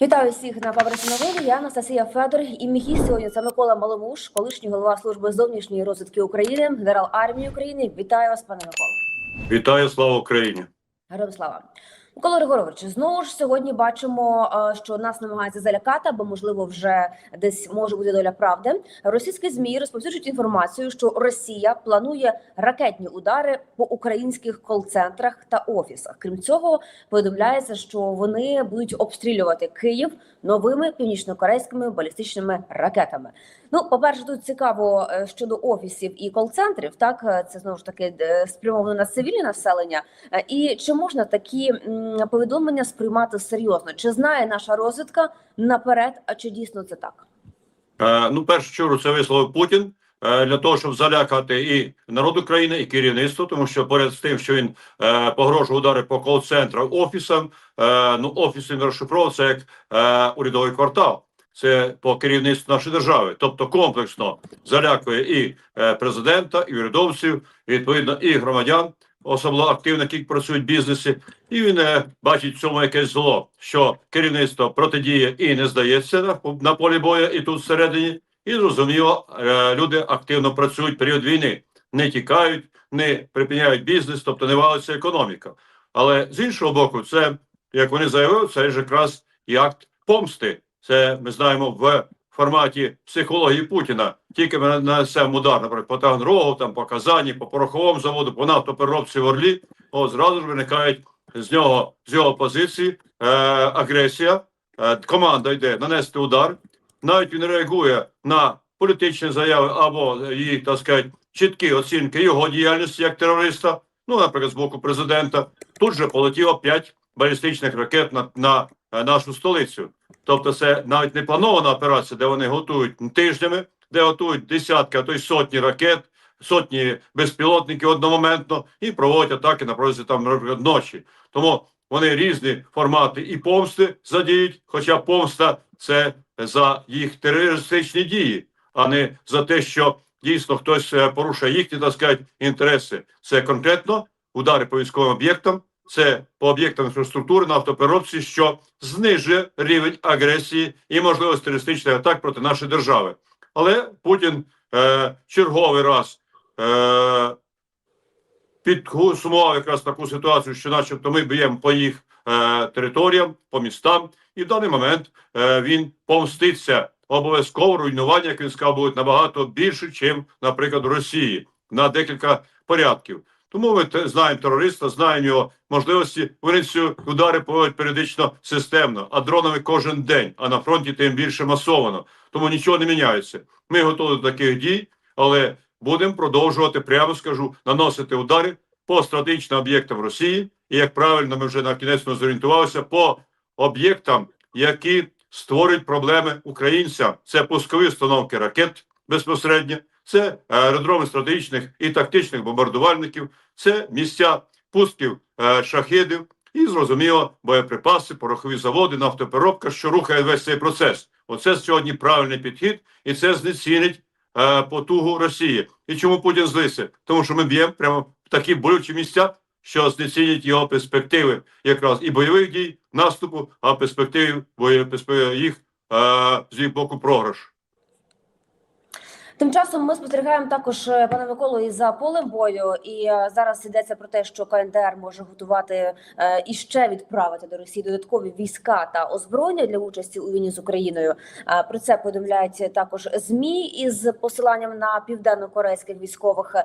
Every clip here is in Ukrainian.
Вітаю всіх на Фабриці новини. Я Анастасія Федор. І мій гість сьогодні це Микола Маломуш, колишній голова служби зовнішньої розвитки України, генерал армії України. Вітаю вас, пане Микола. Вітаю, слава Україні! Героям слава. Микола Григорович, знову ж сьогодні бачимо, е, що нас намагаються залякати, або можливо вже десь може бути доля правди. Російські змі розповсюджують інформацію, що Росія планує ракетні удари по українських кол-центрах та офісах. Крім цього, повідомляється, що вони будуть обстрілювати Київ новими північнокорейськими балістичними ракетами. Ну, по перше, тут цікаво е, щодо офісів і кол-центрів. Так е, це знову ж таки е, спрямовано на цивільне населення. І чи можна такі повідомлення сприймати серйозно? Чи знає наша розвідка наперед? А чи дійсно це так? Ну, першу чергу, це висловив Путін для того, щоб залякати і народ України, і керівництво, тому що поряд з тим, що він е, погрожує удари по кол-центрам, офісам, е, ну офіси він розшифровував це як е, урядовий квартал. Це по керівництву нашої держави, тобто комплексно залякує і е, президента, і урядовців, і, відповідно, і громадян, особливо активних, які працюють в бізнесі, і він е, бачить в цьому якесь зло, що керівництво протидіє і не здається на, на полі бою, і тут всередині. І зрозуміло, е, люди активно працюють період війни, не тікають, не припиняють бізнес, тобто не валиться економіка. Але з іншого боку, це як вони заявили, це ж якраз і акт помсти. Це ми знаємо в форматі психології Путіна. Тільки ми нанесемо удар, наприклад, по Таганрогу, там по Казані, по пороховому заводу, по нафтопереробці в Орлі. О, зразу ж виникають з нього з його позиції е, агресія. Е, команда йде нанести удар. Навіть він реагує на політичні заяви або її, так сказати, чіткі оцінки його діяльності як терориста. Ну, наприклад, з боку президента. Тут же полетіло п'ять балістичних ракет на, на е, нашу столицю. Тобто, це навіть не планована операція, де вони готують тижнями, де готують десятки, а то й сотні ракет, сотні безпілотників одномоментно і проводять атаки на протязі там ночі. Тому вони різні формати і помсти задіють, хоча помста це за їх терористичні дії, а не за те, що дійсно хтось е, порушує їхні так сказати, інтереси. Це конкретно удари по військовим об'єктам, це по об'єктам інфраструктури на автопереробці, що знижує рівень агресії і можливості терористичних атак проти нашої держави. Але Путін е, черговий раз е, підсумував якраз таку ситуацію, що, начебто, ми б'ємо по їх е, територіям, по містам, і в даний момент е, він помститься обов'язково руйнування, як він сказав, будуть набагато більше, ніж, наприклад, в Росії на декілька порядків. Тому ми знаємо терориста, знаємо його можливості. Вони ці удари проводять періодично системно, а дронами кожен день, а на фронті тим більше масовано. Тому нічого не міняється. Ми готові до таких дій, але будемо продовжувати, прямо скажу, наносити удари по стратегічним об'єктам Росії. І як правильно ми вже на кінець зорієнтувалися по об'єктам, які створюють проблеми українцям. Це пускові установки ракет безпосередньо, це аеродроми стратегічних і тактичних бомбардувальників, це місця пусків е, шахедів і, зрозуміло, боєприпаси, порохові заводи, нафтопереробка, що рухає весь цей процес. Оце сьогодні правильний підхід, і це знецінить е, потугу Росії. І чому Путін злився? Тому що ми б'ємо прямо в такі болючі місця, що знецінять його перспективи якраз і бойових дій, наступу, а перспективи їх е, з їх боку програш. Тим часом ми спостерігаємо також е, пане Миколу і за полем бою. І е, зараз йдеться про те, що КНДР може готувати і ще відправити до Росії додаткові війська та озброєння для участі у війні з Україною. Про це повідомляють також змі із посиланням на південно-корейських військових.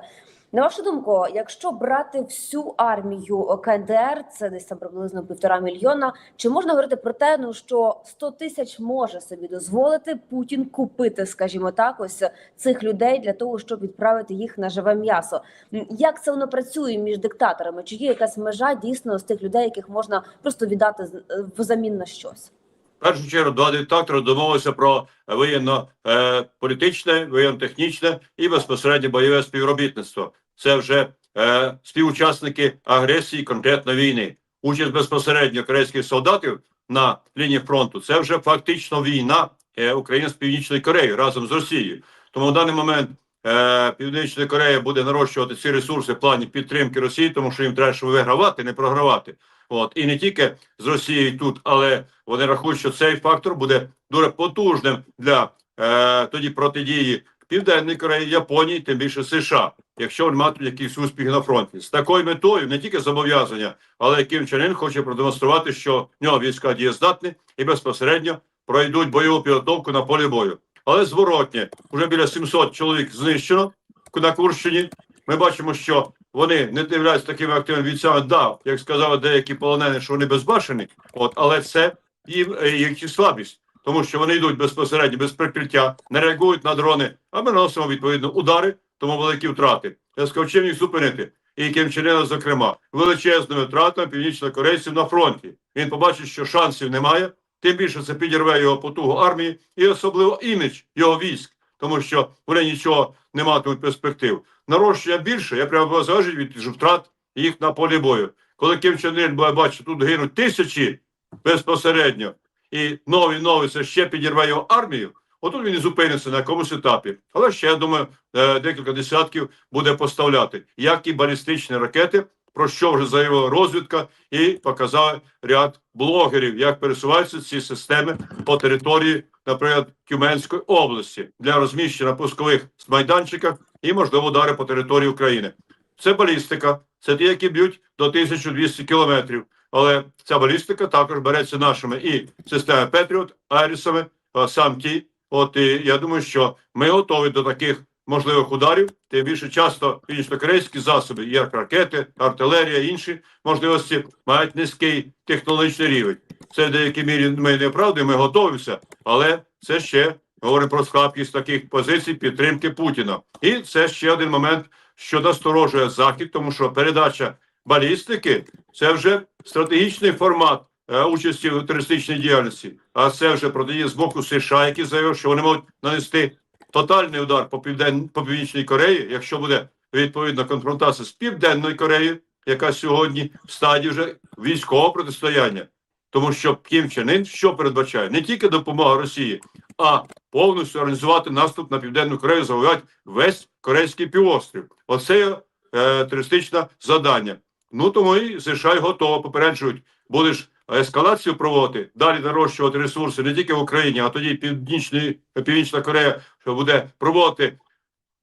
На вашу думку, якщо брати всю армію КНДР, це десь там приблизно півтора мільйона. Чи можна говорити про те, ну що 100 тисяч може собі дозволити Путін купити, скажімо так, ось цих людей для того, щоб відправити їх на живе м'ясо? Як це воно працює між диктаторами? Чи є якась межа дійсно з тих людей, яких можна просто віддати е, взамін на щось? Першу чергу два диктатори домовилися про воєнно-політичне, воєнно-технічне і безпосередньо бойове співробітництво. Це вже е, співучасники агресії, конкретно війни. Участь безпосередньо корейських солдатів на лінії фронту це вже фактично війна е, України з Північною Кореєю разом з Росією. Тому в даний момент е, Північна Корея буде нарощувати ці ресурси в плані підтримки Росії, тому що їм треба щоб вигравати, не програвати. От і не тільки з Росією тут, але вони рахують, що цей фактор буде дуже потужним для е, тоді протидії Південної Кореї, Японії, тим більше США, якщо вони матимуть якісь успіхи на фронті. З такою метою не тільки зобов'язання, але Ким Чен Ін хоче продемонструвати, що в нього війська дієздатні і безпосередньо пройдуть бойову підготовку на полі бою. Але зворотнє, вже біля 700 чоловік знищено на Курщині. Ми бачимо, що вони не являються такими активними бійцями. Да, як сказали деякі полонені, що вони безбашені, от, але це їм е, їх слабість, тому що вони йдуть безпосередньо без прикриття, не реагують на дрони, а ми наносимо відповідно удари, тому великі втрати. Я сказав, чим їх зупинити. І Ким Чен зокрема, величезними втратами північнокорейців на фронті. Він побачить, що шансів немає. Тим більше це підірве його потугу армії і особливо імідж його військ, тому що вони нічого не матимуть перспектив. Нарощення більше, я прямо залежить від втрат їх на полі бою. Коли Ким Чен Ын буде бачити, тут гинуть тисячі безпосередньо, і нові нові це ще підірве його армію. Отут він і зупиниться на якомусь етапі. Але ще я думаю, е, декілька десятків буде поставляти, як і балістичні ракети, про що вже заявила розвідка, і показав ряд блогерів, як пересуваються ці системи по території, наприклад, Тюменської області для розміщення пускових майданчиках і можливо удари по території України. Це балістика, це ті, які б'ють до 1200 кілометрів. Але ця балістика також береться нашими і системи Петріот, Айрісами, сам ті. От і я думаю, що ми готові до таких можливих ударів. Тим більше часто північнокорейські засоби, як ракети, артилерія, інші можливості мають низький технологічний рівень. Це в деякій мірі ми не оправдуємо, ми готуємося, але це ще говоримо про слабкість таких позицій підтримки Путіна. І це ще один момент, що насторожує захід, тому що передача балістики це вже стратегічний формат е, участі в терористичній діяльності. А це вже протидія з боку США, які заявив, що вони можуть нанести тотальний удар по півден по північній Кореї, якщо буде відповідна конфронтація з південною Кореєю, яка сьогодні в стадії вже військового протистояння. Тому що Кім Чен Ын що передбачає не тільки допомога Росії, а повністю організувати наступ на південну Корею, завоювати весь корейський півострів. Оце е, терористичне завдання. Ну тому і США готово попереджують, будеш ескалацію проводити, далі нарощувати ресурси не тільки в Україні, а тоді Північний, Північна Корея, що буде проводити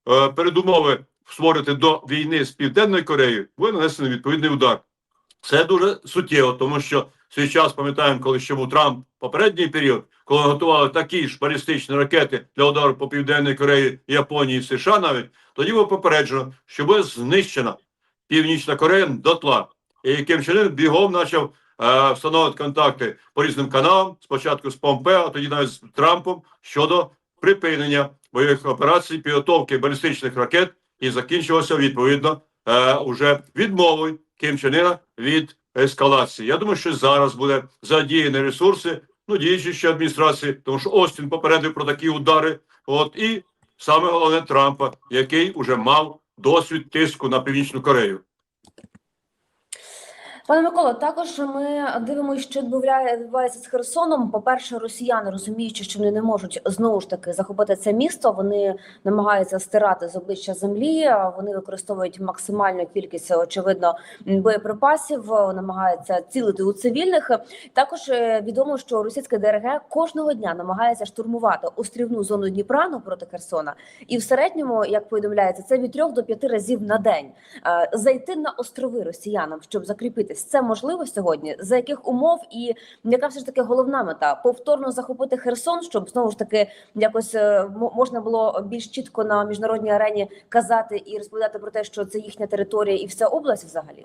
е, передумови створити до війни з Південною Кореєю, буде нанесений відповідний удар. Це дуже суттєво, тому що свій час пам'ятаємо, коли ще був Трамп попередній період, коли готували такі ж балістичні ракети для удару по Південній Кореї, Японії, США навіть, тоді було попереджено, що буде знищена Північна Корея дотла. І Ким Чен Ын бігом почав е, встановити контакти по різним каналам, спочатку з Помпео, а тоді навіть з Трампом щодо припинення бойових операцій, підготовки балістичних ракет і закінчилося відповідно е, уже відмовою Ким Чен від ескалації. Я думаю, що зараз буде задіяні ресурси, ну діючі адміністрації, тому що Остін попередив про такі удари. От і саме головне Трампа, який уже мав досвід тиску на північну Корею. Пане Миколо, також ми дивимося, що відбувається з Херсоном. По-перше, росіяни розуміючи, що вони не можуть знову ж таки захопити це місто. Вони намагаються стирати з обличчя землі. Вони використовують максимальну кількість, очевидно, боєприпасів, намагаються цілити у цивільних. Також е, відомо, що російське ДРГ кожного дня намагається штурмувати острівну зону Дніпра проти Херсона. І в середньому, як повідомляється, це від трьох до п'яти разів на день. Е, Зайти на острови росіянам, щоб закріпитись, це можливо сьогодні. За яких умов і яка все ж таки головна мета? Повторно захопити Херсон, щоб знову ж таки якось е, мо- можна було більш чітко на міжнародній арені казати і розповідати про те, що це їхня територія і вся область взагалі.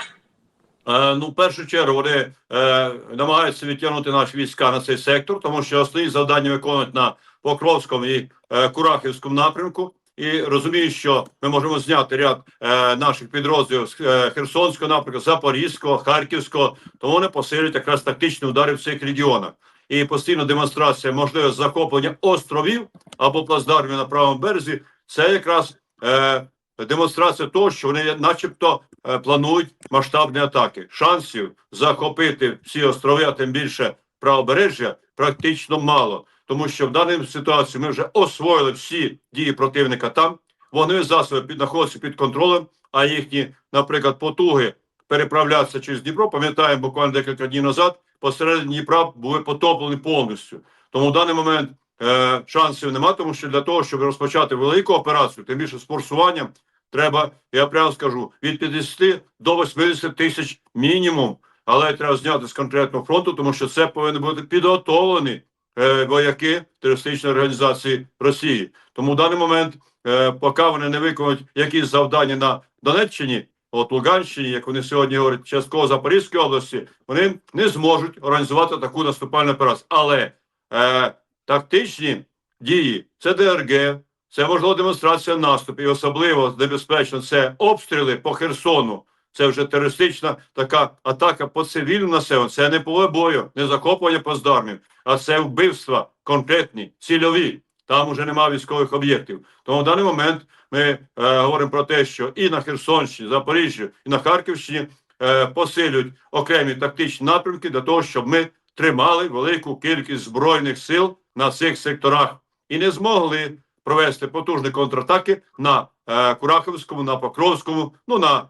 Е, ну, в першу чергу вони е, намагаються відтягнути наші війська на цей сектор, тому що основні завдання виконують на Покровському і е, Курахівському напрямку. І розуміють, що ми можемо зняти ряд е, наших підрозділів з е, Херсонського напрямку, Запорізького, Харківського, тому вони посилюють якраз тактичні удари в цих регіонах. І постійна демонстрація можливе захоплення островів або плацдармів на правому березі. Це якраз е, демонстрація того, що вони, начебто, е, планують масштабні атаки. Шансів захопити всі острови, а тим більше правобережжя, практично мало. Тому що в даній ситуації ми вже освоїли всі дії противника там. Вогневі засоби під знаходяться під контролем, а їхні, наприклад, потуги переправлятися через Дніпро. Пам'ятаємо, буквально декілька днів назад посередині Дніпра були потоплені повністю. Тому в даний момент е, шансів немає, тому що для того, щоб розпочати велику операцію, тим більше з форсуванням, треба, я прямо скажу, від 50 до 80 тисяч мінімум. Але треба зняти з конкретного фронту, тому що це повинні бути підготовлені е, вояки терористичної організації Росії. Тому в даний момент, е, поки вони не виконують якісь завдання на Донеччині, от Луганщині, як вони сьогодні говорять, частково Запорізької області, вони не зможуть організувати таку наступальну операцію. Але е, тактичні дії це ДРГ, це можливо демонстрація наступів, і особливо небезпечно це обстріли по Херсону. Це вже терористична така атака по цивільному населенню. Це не поле бою, не захоплення плацдармів, а це вбивства конкретні, цільові. Там уже немає військових об'єктів. Тому в даний момент ми е, говоримо про те, що і на Херсонщині, Запоріжжі, і на Харківщині е, посилюють окремі тактичні напрямки для того, щоб ми тримали велику кількість збройних сил на цих секторах і не змогли провести потужні контратаки на е, Курахівському, на Покровському, ну на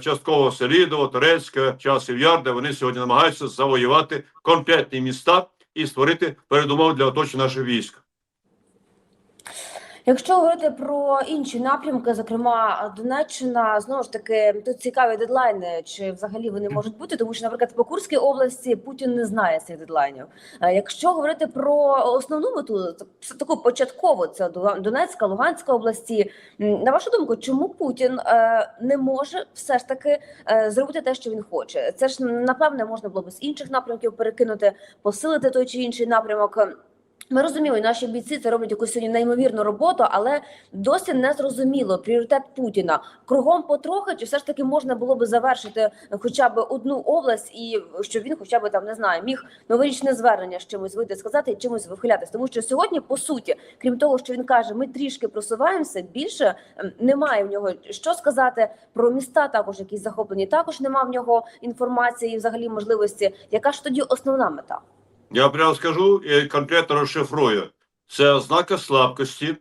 частково Селідово, Торецьке, Часів Ярде, вони сьогодні намагаються завоювати конкретні міста і створити передумови для оточення наших військ. Якщо говорити про інші напрямки, зокрема Донеччина, знову ж таки тут цікаві дедлайни, чи взагалі вони можуть бути, тому що, наприклад, по Курській області Путін не знає цих дедлайнів. Е, Якщо говорити про основну мету, таку початкову, це Донецька, Луганська області. На вашу думку, чому Путін е, не може все ж таки е, зробити те, що він хоче? Це ж напевне можна було б з інших напрямків перекинути, посилити той чи інший напрямок. Ми розуміємо, і наші бійці це роблять якусь сьогодні неймовірну роботу, але досі не зрозуміло пріоритет Путіна. Кругом потрохи, чи все ж таки можна було би завершити хоча б одну область, і щоб він, хоча б там не знаю, міг новорічне звернення з чимось вийти сказати і чимось вихилятись. Тому що сьогодні, по суті, крім того, що він каже, ми трішки просуваємося, більше ем, немає в нього що сказати про міста, також якісь захоплені. Також немає в нього інформації, взагалі можливості. Яка ж тоді основна мета? Я прямо скажу і конкретно розшифрую. Це ознака слабкості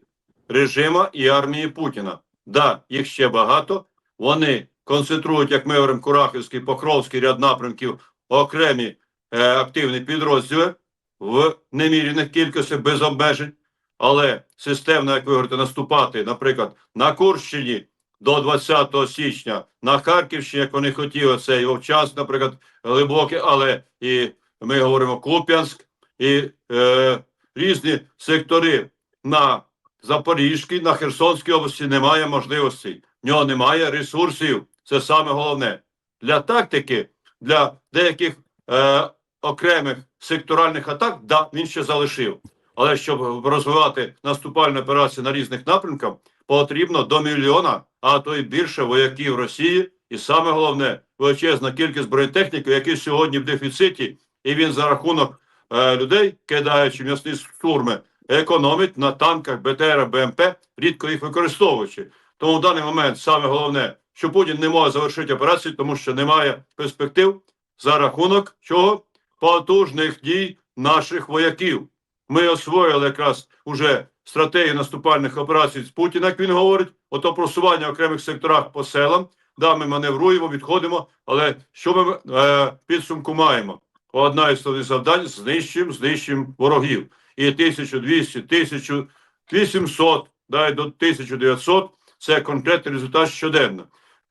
режиму і армії Путіна. Да, їх ще багато. Вони концентрують, як ми говоримо, Курахівський, Покровський ряд напрямків, окремі е, активні підрозділи в неміряних кількостях без обмежень. Але системно, як ви говорите, наступати, наприклад, на Курщині до 20 січня, на Харківщині, як вони хотіли, це і Овчас, наприклад, глибоке, але і ми говоримо Куп'янськ і е, різні сектори на Запорізькій, на Херсонській області немає можливостей. В нього немає ресурсів. Це саме головне. Для тактики, для деяких е, окремих секторальних атак, да, він ще залишив. Але щоб розвивати наступальні операції на різних напрямках, потрібно до мільйона, а то й більше вояків Росії. І саме головне величезна кількість бронетехніки, які сьогодні в дефіциті, і він за рахунок е, людей, кидаючи м'ясні штурми, економить на танках БТР, БМП, рідко їх використовуючи. Тому в даний момент саме головне, що Путін не може завершити операцію, тому що немає перспектив за рахунок чого потужних дій наших вояків. Ми освоїли якраз уже стратегію наступальних операцій з Путіна, як він говорить, ото просування в окремих секторах по селам. Да, ми маневруємо, відходимо, але що ми е, підсумку маємо? Одна із основних завдань знищуємо, знищуємо ворогів. І 1200, 1800, да, і до 1900 – це конкретний результат щоденно.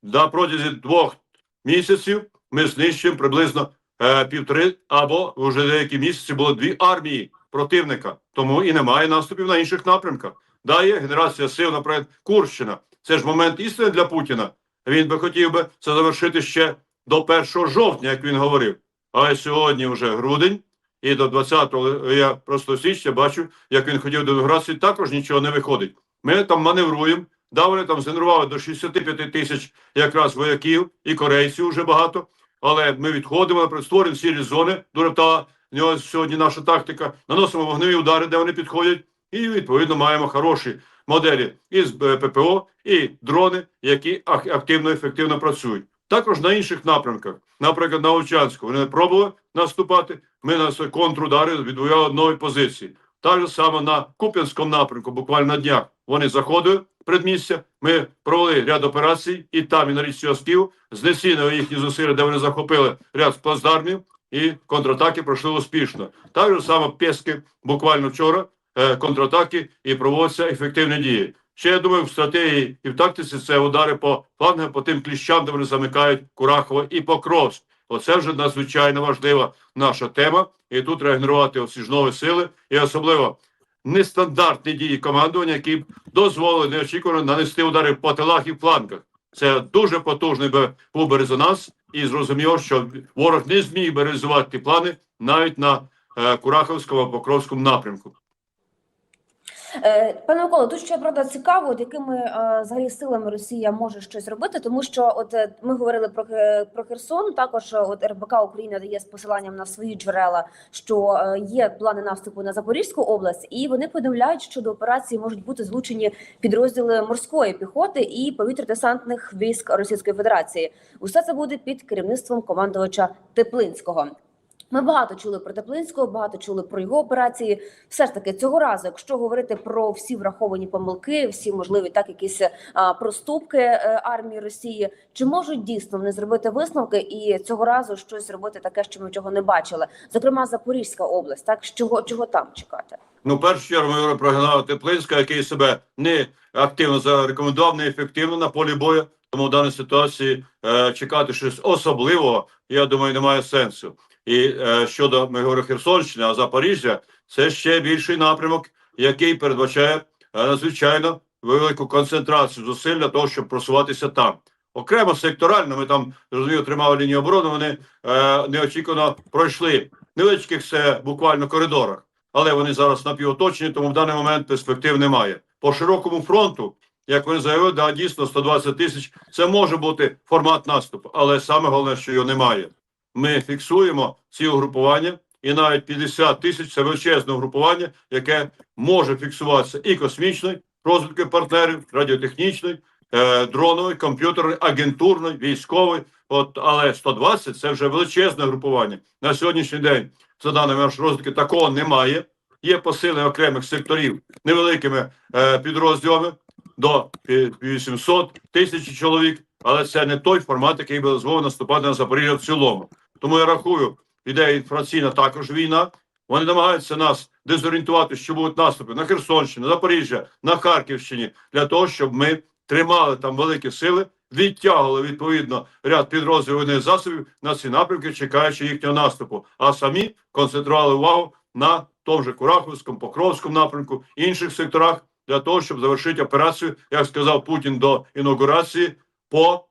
На протязі двох місяців ми знищуємо приблизно е, півтори або вже деякі місяці було дві армії противника. Тому і немає наступів на інших напрямках. Да, є генерація сил, наприклад, Курщина. Це ж момент істини для Путіна. Він би хотів би це завершити ще до 1 жовтня, як він говорив. Але сьогодні вже грудень, і до 20-го я просто січня бачу, як він хотів до інаугурації, також нічого не виходить. Ми там маневруємо. Да, вони там згенерували до 65 тисяч якраз вояків і корейців вже багато. Але ми відходимо, створюємо сірі зони. Дуже та в нього сьогодні наша тактика. Наносимо вогневі удари, де вони підходять, і відповідно маємо хороші моделі із е, ППО і дрони, які ак- активно ефективно працюють. Також на інших напрямках, наприклад, на Овчанську, вони пробували наступати. Ми на контрудари відвоювали нові позиції. Так же саме на Куп'янському напрямку, буквально на днях, вони заходили, предмістя. Ми провели ряд операцій і там, і на річці Осків, знецінили їхні зусилля, де вони захопили ряд плацдармів, і контратаки пройшли успішно. Так же саме Пески буквально вчора е, контратаки і проводяться ефективні дії. Ще я думаю, в стратегії і в тактиці це удари по флангам, по тим кліщам, де вони замикають Курахово і Покровськ. Оце вже надзвичайно важлива наша тема, і тут регенерувати оці ж нові сили, і особливо нестандартні дії командування, які б дозволили неочікувано нанести удари по тилах і флангах. Це дуже потужний би був би резонанс, і зрозуміло, що ворог не зміг би реалізувати ті плани навіть на е, Кураховському Покровському напрямку. Е, Пане Миколо, тут ще правда цікаво, от якими е, взагалі силами Росія може щось робити, тому що от е, ми говорили про про Херсон. Також от РБК Україна дає з посиланням на свої джерела, що є плани наступу на Запорізьку область, і вони повідомляють, що до операції можуть бути злучені підрозділи морської піхоти і повітря-десантних військ Російської Федерації. Усе це буде під керівництвом командувача Теплинського. Ми багато чули про Теплинського, багато чули про його операції. Все ж таки, цього разу, якщо говорити про всі враховані помилки, всі можливі так якісь а, проступки е, армії Росії, чи можуть дійсно вони зробити висновки і цього разу щось зробити таке, що ми чого не бачили? Зокрема, Запорізька область, так чого чого там чекати? Ну, першу чергу ми говоримо про генерала Теплинська, який себе не активно зарекомендував, не ефективно на полі бою. Тому в даній ситуації е, чекати щось особливого, я думаю, немає сенсу. І е, щодо ми говоримо Херсонщини, а Запоріжжя це ще більший напрямок, який передбачає е, надзвичайно велику концентрацію зусиль для того, щоб просуватися там. Окремо секторально ми там зрозуміло тримали лінію оборони. Вони е, неочікувано пройшли невеличких це буквально коридорах але вони зараз напівоточені, тому в даний момент перспектив немає. По широкому фронту, як вони заявили, да, дійсно 120 тисяч це може бути формат наступу, але саме головне, що його немає. Ми фіксуємо ці угрупування, і навіть 50 тисяч це величезне угрупування, яке може фіксуватися і космічною розвідки партнерів, радіотехнічної, е, дронової, комп'ютерної, агентурної, військової. От, але 120 це вже величезне групування. На сьогоднішній день за даними розвідки, такого немає. Є посилення окремих секторів невеликими е, підрозділами до пі- 800 тисяч чоловік, але це не той формат, який би дозволив наступати на Запоріжжя в цілому. Тому я рахую, іде інформаційна також війна. Вони намагаються нас дезорієнтувати, що будуть наступи на Херсонщині, на Запоріжжя, на Харківщині, для того, щоб ми тримали там великі сили, відтягували відповідно ряд підрозділів засобів на ці напрямки, чекаючи їхнього наступу, а самі концентрували увагу на тому же Кураховському, Покровському напрямку, інших секторах для того, щоб завершити операцію, як сказав Путін до інаугурації, по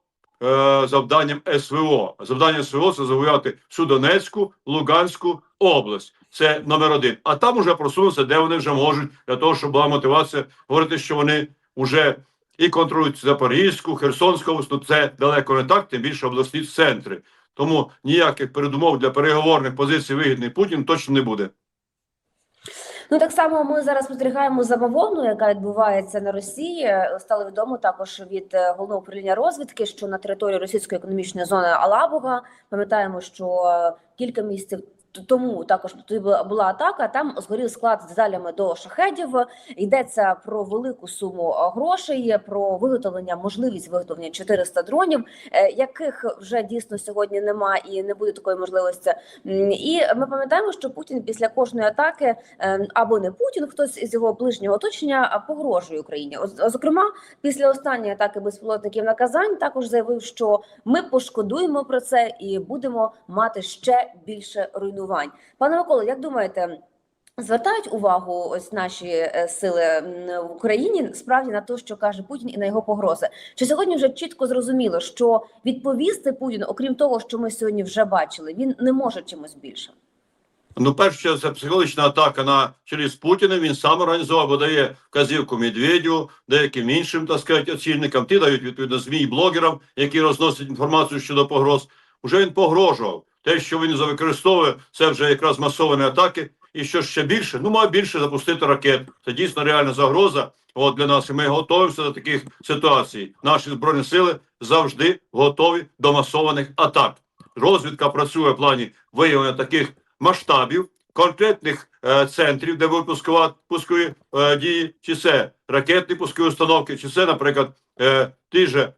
завданням СВО. Завдання СВО це завоювати всю Донецьку, Луганську область. Це номер один. А там уже просунутися, де вони вже можуть, для того, щоб була мотивація говорити, що вони вже і контролюють Запорізьку, Херсонську область. Ну це далеко не так, тим більше обласні центри. Тому ніяких передумов для переговорних позицій вигідний Путін точно не буде. Ну так само ми зараз спостерігаємо за бавовну, яка відбувається на Росії. Стало відомо також від е, головного управління розвідки, що на території російської економічної зони Алабуга пам'ятаємо, що е, кілька місяців тому також туди була атака. Там згорів склад з деталями до шахедів. Йдеться про велику суму е, грошей, про виготовлення, можливість виготовлення 400 дронів, е, яких вже дійсно сьогодні немає і не буде такої можливості. І ми пам'ятаємо, що Путін після кожної атаки е, або не Путін, хтось із його ближнього оточення погрожує Україні. Зокрема, після останньої атаки безпілотників на Казань також заявив, що ми пошкодуємо про це і будемо мати ще більше руйнувань. Пане Миколо, як думаєте? Звертають увагу ось наші е, сили в Україні справді на те, що каже Путін, і на його погрози. Чи сьогодні вже чітко зрозуміло, що відповісти Путін, окрім того, що ми сьогодні вже бачили, він не може чимось більше. Ну, перше, це психологічна атака на чолі з Путіним. Він сам організував, бо дає вказівку Медведю, деяким іншим, так сказати, оцільникам. Ті дають відповідно змі блогерам, які розносять інформацію щодо погроз. Уже він погрожував. Те, що він використовує, це вже якраз масовані атаки. І що ще більше, ну має більше запустити ракет. Це дійсно реальна загроза. От для нас і ми готуємося до таких ситуацій. Наші збройні сили завжди готові до масованих атак. Розвідка працює в плані виявлення таких масштабів, конкретних е, центрів, де пускова- пускові е, дії, чи це ракетні пускові установки, чи це, наприклад, е, ті же е,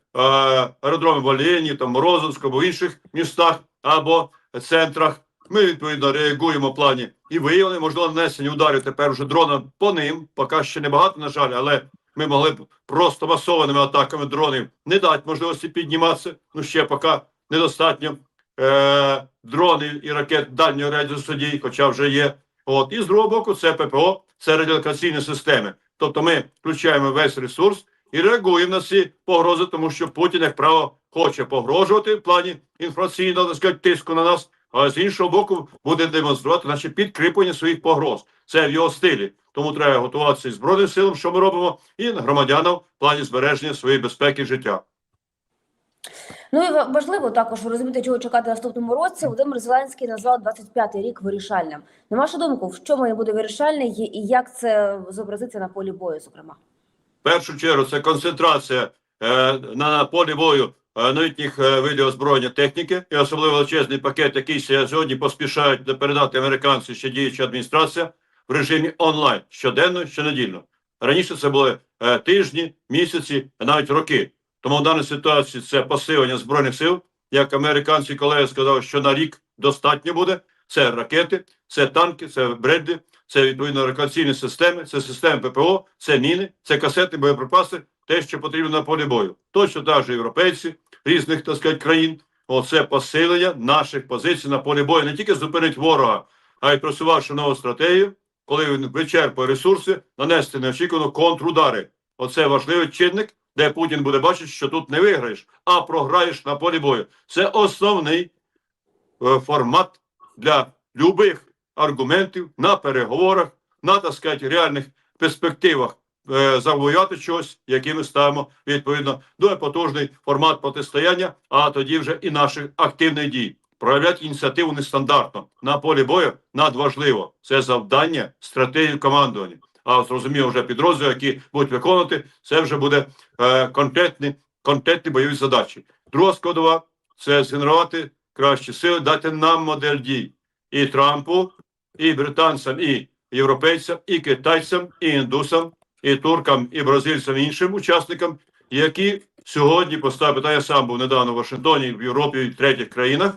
аеродроми в Олені, там Морозовську або в інших містах або центрах. Ми відповідно реагуємо в плані і виявлення, можливо, нанесення ударів тепер вже дрона по ним. Поки ще небагато, на жаль, але ми могли б просто масованими атаками дронів не дати можливості підніматися. Ну ще поки недостатньо е, дронів і ракет дальнього радіусу дій, хоча вже є. От і з другого боку, це ППО, це радіолокаційні системи. Тобто ми включаємо весь ресурс і реагуємо на ці погрози, тому що Путін, як право, хоче погрожувати в плані інформаційного сказати, тиску на нас, але з іншого боку буде демонструвати наче підкріплення своїх погроз. Це в його стилі. Тому треба готуватися і збройним силам, що ми робимо, і громадянам в плані збереження своєї безпеки і життя. Ну і важливо також розуміти, чого чекати наступному році. Володимир Зеленський назвав 25-й рік вирішальним. На вашу думку, в чому він буде вирішальний і як це зобразиться на полі бою, зокрема? В першу чергу це концентрація е, на полі бою новітніх е, видів озброєння техніки і особливо величезний пакет, який сьогодні поспішають передати американці ще діюча адміністрація в режимі онлайн щоденно, щонедільно. Раніше це були е, тижні, місяці, навіть роки. Тому в даній ситуації це посилення збройних сил. Як американські колеги сказали, що на рік достатньо буде. Це ракети, це танки, це бредлі, це відповідно рекреаційні системи, це системи ППО, це міни, це касети, боєприпаси, те, що потрібно на полі бою. Точно так же європейці різних так сказати, країн. Оце посилення наших позицій на полі бою не тільки зупинить ворога, а й просувавши нову стратегію, коли він вичерпує ресурси, нанести неочікувано контрудари. Оце важливий чинник, де Путін буде бачити, що тут не виграєш, а програєш на полі бою. Це основний е, формат для любих аргументів на переговорах, на так сказати, реальних перспективах завоювати щось, які ми ставимо відповідно до потужний формат протистояння, а тоді вже і наших активних дій. Проявляти ініціативу нестандартно на полі бою надважливо. Це завдання стратегії командування. А зрозуміло, вже підрозділи, які будуть виконувати, це вже буде е, конкретні, конкретні бойові задачі. Друга складова це згенерувати кращі сили, дати нам модель дій і Трампу, і британцям, і європейцям, і китайцям, і індусам, і туркам, і бразильцям, і іншим учасникам, які сьогодні поставив питання, сам був недавно в Вашингтоні, в Європі і в третіх країнах,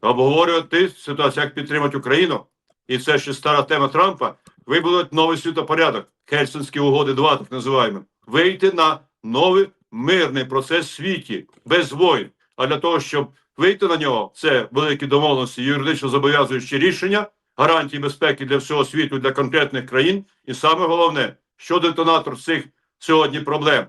обговорювати ситуацію, як підтримати Україну. І це ще стара тема Трампа. Вибудувати новий світопорядок, Хельсинські угоди 2, так називаємо, вийти на новий мирний процес в світі без воїн. А для того, щоб вийти на нього, це великі домовленості, юридично зобов'язуючі рішення, гарантії безпеки для всього світу, для конкретних країн. І саме головне, що детонатор цих сьогодні проблем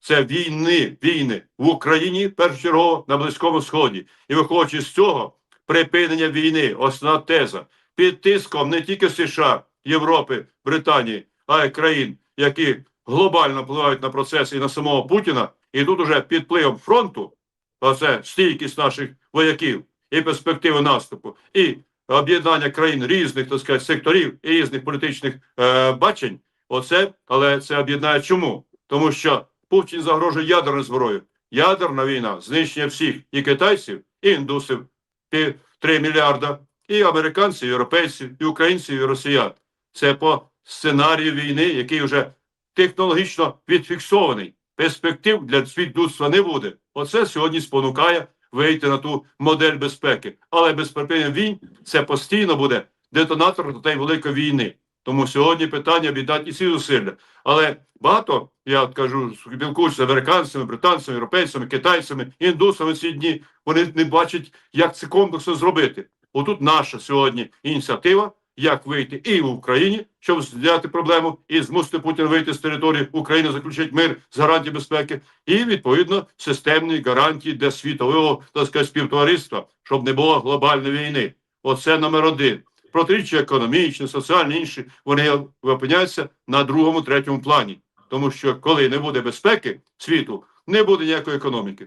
це війни, війни в Україні, першочергово на Близькому Сході. І виходячи з цього, припинення війни, основна теза, під тиском не тільки США, Європи, Британії, а й країн, які глобально впливають на процеси і на самого Путіна, і тут уже під впливом фронту, оце стійкість наших вояків і перспективи наступу, і об'єднання країн різних так сказати, секторів і різних політичних е, бачень. Оце, але це об'єднає чому? Тому що Путін загрожує ядерною зброєю. Ядерна війна, знищення всіх і китайців, і індусів, і 3 мільярда, і американців, і європейців, і українців, і росіян. Це по сценарію війни, який вже технологічно відфіксований. Перспектив для світludства не буде. Оце сьогодні спонукає вийти на ту модель безпеки. Але без припинення війн це постійно буде детонатор до тієї великої війни. Тому сьогодні питання об'єднати і ці зусилля. Але багато, я кажу, спілкуюся з американцями, британцями, європейцями, китайцями, індусами ці дні. Вони не бачать, як це комплексно зробити. Отут наша сьогодні ініціатива, як вийти і в Україні, щоб зняти проблему і змусити Путіна вийти з території України, заключити мир з гарантії безпеки, і відповідно системні гарантії для світового так сказати, співтовариства, щоб не було глобальної війни. Оце номер один. Протиріччя економічні, соціальні інші вони опиняються на другому, третьому плані. Тому що коли не буде безпеки світу, не буде ніякої економіки.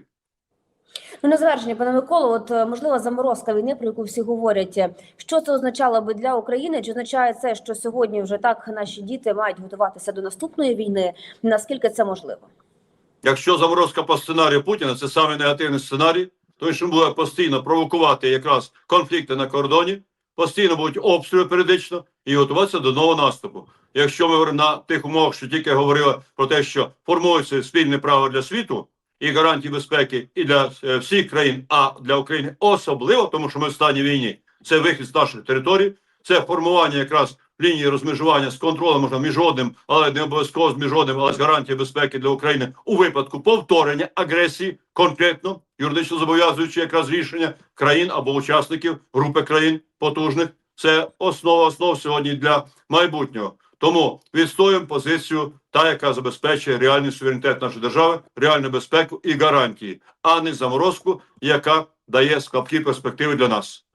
Ну, на завершення, пане Миколо, от е, можлива заморозка війни, про яку всі говорять. е, Що це означало би для України? Чи означає це, що сьогодні вже так наші діти мають готуватися до наступної війни? Наскільки це можливо? Якщо заморозка по сценарію Путіна, це саме негативний сценарій, тому що буде постійно провокувати якраз конфлікти на кордоні, постійно будуть обстріли періодично і готуватися до нового наступу. Якщо ми на тих умовах, що тільки говорили про те, що формується спільне право для світу і гарантії безпеки і для е, всіх країн, а для України особливо, тому що ми в стані війні, це вихід з наших територій, це формування якраз лінії розмежування з контролем можна міжнародним, але не обов'язково з міжнародним, але з гарантією безпеки для України у випадку повторення агресії, конкретно юридично зобов'язуючи якраз рішення країн або учасників групи країн потужних. Це основа основ сьогодні для майбутнього. Тому відстоюємо позицію, та яка забезпечує реальний суверенітет нашої держави, реальну безпеку і гарантії, а не заморозку, яка дає слабкі перспективи для нас.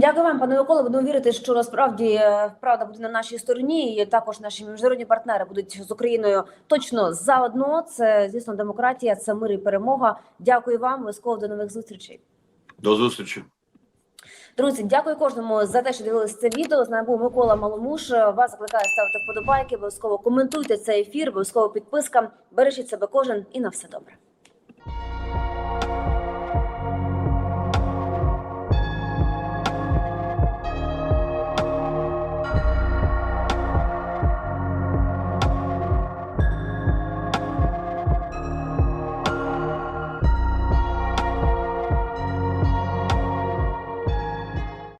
Дякую вам, пане Микола. Будемо вірити, що насправді е, правда буде на нашій стороні, і також наші міжнародні партнери будуть з Україною точно заодно. Це звісно демократія, це мир і перемога. Дякую вам. Обов'язково до нових зустрічей. До зустрічі. Друзі, дякую кожному за те, що дивилися це відео. З нами був Микола Маломуш. Вас закликаю ставити вподобайки. Обов'язково коментуйте цей ефір. Обов'язково підписка. Бережіть себе кожен і на все добре.